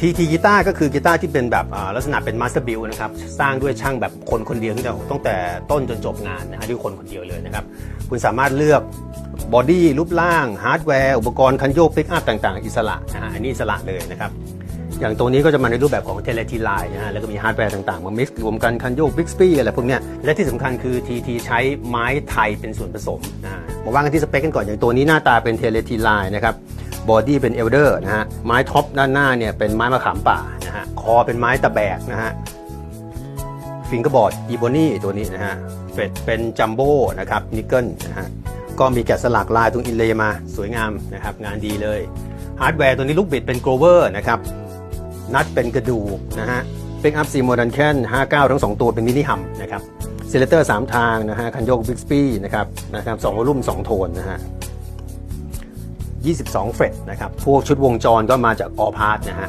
ทีทีกีตาร์ก็คือกีตาร์ที่เป็นแบบลักษณะเป็นมาสเตอร์บิลนะครับสร้างด้วยช่างแบบคนคนเดียวตั้งแต่ตั้งแต่ต้นจนจบงานนะฮะด้วยคนคนเดียวเลยนะครับคุณสามารถเลือกบอดี้รูปร่างฮาร์ดแวร์อุปกรณ์คันโยกปิกอัพต่างๆ อิสระนะฮะอันนี้อิสระเลยนะครับอย่างตัวนี้ก็จะมาในรูปแบบของเทเลทีไลน์นะฮะแล้วก็มีฮาร์ดแวร์ต่างๆ มา mix รวมกันคันโยกบิ๊กสปีอะไรพวกเนี้ยและที่สำคัญคือ TT ใช้ไม้ไทยเป็นส่วนผสมนะฮะมาว่ากันที่สเปคกันก่อนอย่างตัวนี้หน้าตาเป็นเทเลทีไลน์นะครับ บอดี้เป็นเอลเดอร์นะฮะ ไม้ท็อปด้านหน้าเนี่ยเป็นไม้มะขามป่านะฮะ คอเป็นไม้ตะแบกนะฮะ ฟิงเกอร์บอร์ดอีโบนี่ตัวนี้นะฮะเป็ดเป็นจัมโบ้นะครับนิกเกิลนะฮะ ก็มีแกะสลักลายตรงอินเลย์มาสวยงามนะครับ งานดีเลย ฮาร์ดแวร์ตัวนี้ลูกบิดเป็นโกลเวอร์นะครับ นัดเป็นกระดูกนะฮะปิกอัพซีโมดันแคน59 ทั้ง 2 ตัวเป็นมินิฮัมนะครับเซเลเตอร์ 3 ทางนะฮะคันโยกบิ๊กสปีนะครับนะครับสองวอลลุ่ม 2 โทนนะฮะ 22 เฟรตนะครับ พวกชุดวงจรก็มาจากออพาร์ตนะฮะ